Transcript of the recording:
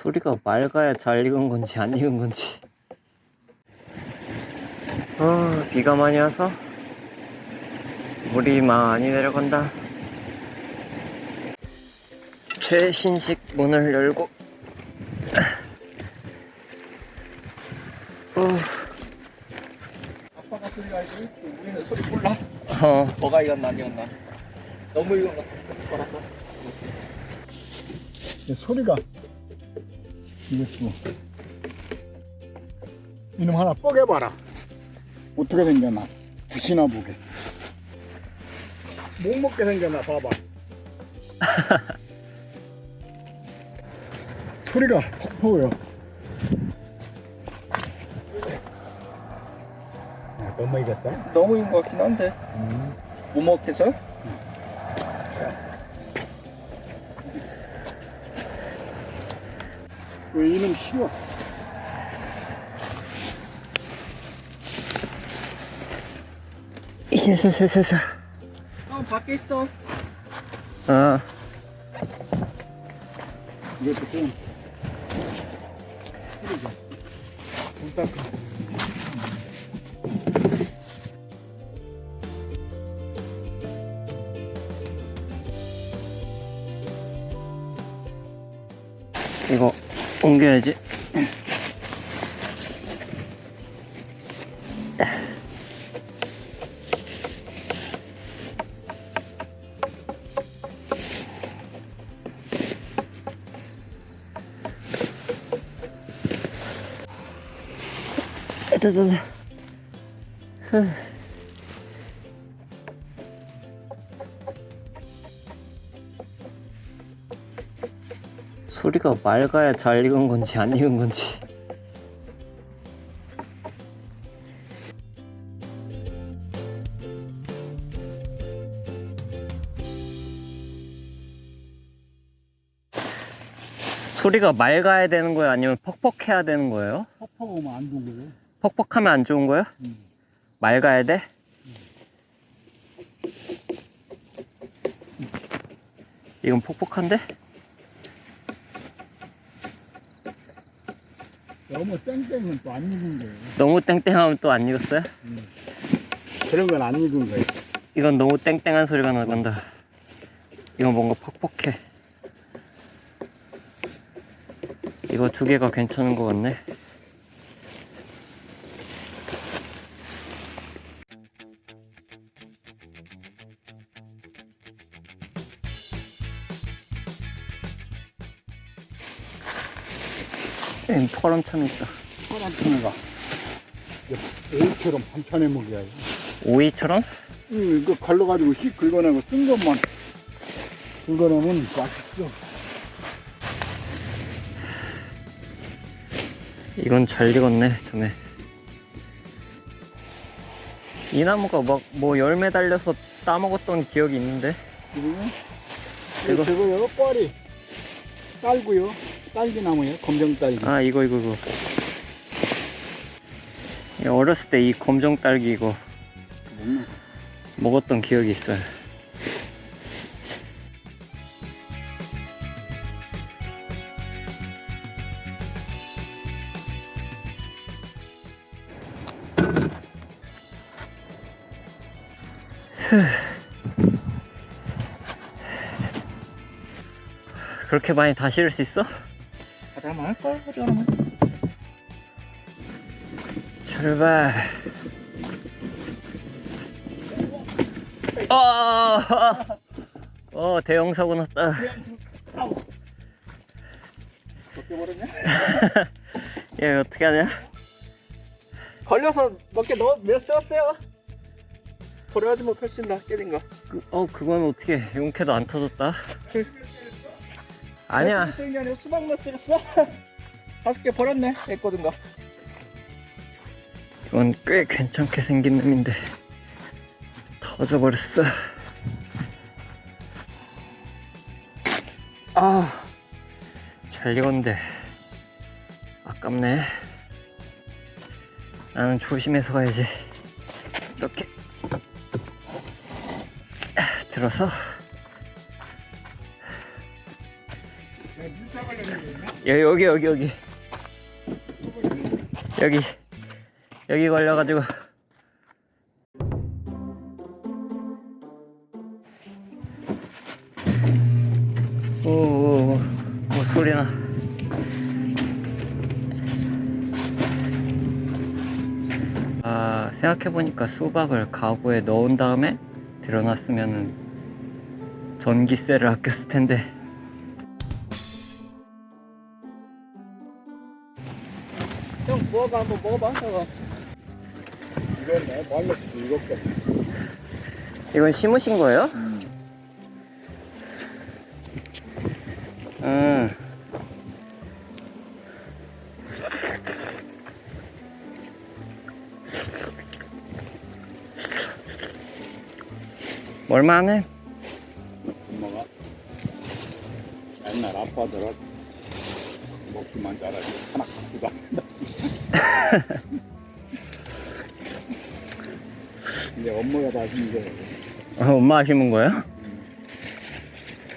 소리가 맑아야 잘 익은 건지 안 익은 건지. 어, 비가 많이 와서 물이 많이 내려간다. 최신식 문을 열고. 어, 아빠가 소리 알지? 우리는 소리 몰라. 어, 뭐가 안 익었나. 너무 것 같아. 소리가 이랬어. 이놈 하나 뻐개봐라. 어떻게 생겼나? 굿이나 보게. 못 먹게 생겼나 봐봐. 소리가 퍽퍽해요. 아, 너무 익었다. 너무 익은 것 같긴 한데 못 먹겠어요? 왜 이놈 쉬워? 이제 슬슬슬슬. 형 밖에 있어 어, 이것도 좀 뿌리 옮겨야지. 됐다, 됐 소리가 맑아야 잘 익은 건지 안 익은 건지. 소리가 맑아야 되는 거예요? 아니면 퍽퍽해야 되는 거예요? 퍽퍽하면 안 좋은 거예요. 퍽퍽하면 안 좋은 거예요? 음. 맑아야 돼? 이건 퍽퍽한데? 너무 땡땡은 또 안 익은 거예요. 너무 땡땡하면 또 안 익었어요? 그런 건 안 익은 거예요. 이건 너무 땡땡한 소리가 나간다. 이건 뭔가 퍽퍽해. 이거 두 개가 괜찮은 것 같네. 천 있다. 통에가 A처럼 반찬에 먹여야 돼. 오이처럼? 이거 갈라가지고 씩 긁어내고 쓴 것만 긁어내면 맛있어. 이건 잘 익었네, 점에. 이 나무가 막 뭐 열매 달려서 따먹었던 기억이 있는데. 그리고 이거? 이거 저거요 뻘이 딸고요. 딸기 나무예요. 검정 딸기. 아, 이거, 이거, 이거. 어렸을 때 이 검정 딸기 이거? 먹었던 기억이 있어요. 그렇게 많이 다 실을 수 있어? 가자마 할걸 하자마 출발. 어, 어 대형 사고 났다. 어떻게 버렸냐? 얘 어떻게 하냐? 걸려서 몇 개 넣어 몇 썼어요? 훨씬 나 깨진 거 그, 어 그건 어떻게 용케도 안 터졌다. 아니야. 게 아니라 수박만 쓸었어 다섯 개 버렸네 했거든 거 이건 꽤 괜찮게 생긴 놈인데 터져버렸어. 아, 잘 익었는데 아깝네. 나는 조심해서 가야지. 이렇게 아, 들어서 여- 여기 여기 여기. 여기. 여기 걸려가지고. 오오오. 오, 소리나. 아 생각해보니까 수박을 가구에 넣은 다음에 들여놨으면은 전기세를 아꼈을 텐데 먹어봐 한번 먹어봐 저거 이건 내가 말렸어 이것도 이건 심으신 거예요? 음. 음. 얼마네? 엄마가 옛날 아빠들은 먹기만 잘하지 한다 이제 엄마가 다 심은 거예요 어, 엄마가 심은 거예요?